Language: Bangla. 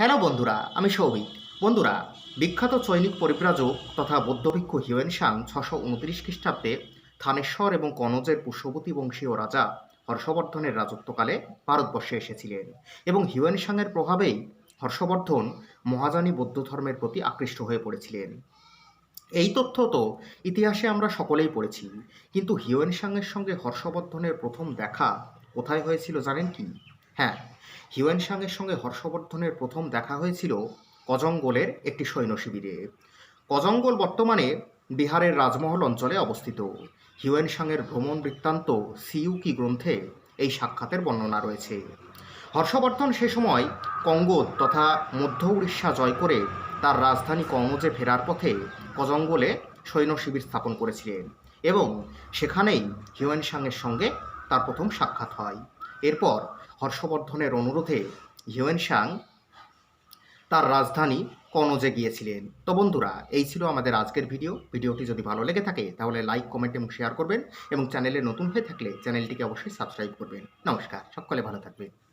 হ্যালো বন্ধুরা, আমি সৌভিক। বন্ধুরা, বিখ্যাত চৈনিক পরিব্রাজক তথা বৌদ্ধভিক্ষু হিউয়েন সাং ছশো উনত্রিশ খ্রিস্টাব্দে থানেশ্বর এবং কনজের পুষ্যবতী বংশীয় রাজা হর্ষবর্ধনের রাজত্বকালে ভারতবর্ষে এসেছিলেন এবং হিউয়েন সাংয়ের প্রভাবেই হর্ষবর্ধন মহাজানী বৌদ্ধ ধর্মের প্রতি আকৃষ্ট হয়ে পড়েছিলেন। এই তথ্য তো ইতিহাসে আমরা সকলেই পড়েছি, কিন্তু হিউয়েন সাংয়ের সঙ্গে হর্ষবর্ধনের প্রথম দেখা কোথায় হয়েছিল জানেন কি? হ্যাঁ হিউয়েন সাংয়ের সঙ্গে হর্ষবর্ধনের প্রথম দেখা হয়েছিল কজঙ্গলের একটি সৈন্য শিবিরে। কজঙ্গল বর্তমানে বিহারের রাজমহল অঞ্চলে অবস্থিত। হিউয়েন সাংয়ের ভ্রমণ বৃত্তান্ত সিইউকি গ্রন্থে এই সাক্ষাতের বর্ণনা রয়েছে। হর্ষবর্ধন সে সময় কঙ্গোদ তথা মধ্য উড়িষ্যা জয় করে তার রাজধানী কঙ্গজে ফেরার পথে কজঙ্গলে সৈন্য শিবির স্থাপন করেছিলেন এবং সেখানেই হিউয়েন সাংয়ের সঙ্গে তার প্রথম সাক্ষাৎ হয়। এরপর হর্ষবর্ধনের অনুরোধে হিউয়েন সাং তার রাজধানী কনজে গিয়েছিলেন। তো বন্ধুরা, এই ছিল আমাদের আজকের ভিডিও। ভিডিওটি যদি ভালো লেগে থাকে, তাহলে লাইক, কমেন্ট এবং শেয়ার করবেন এবং চ্যানেলে নতুন হয়ে থাকলে চ্যানেলটিকে অবশ্যই সাবস্ক্রাইব করবেন। নমস্কার, সকলে ভালো থাকবেন।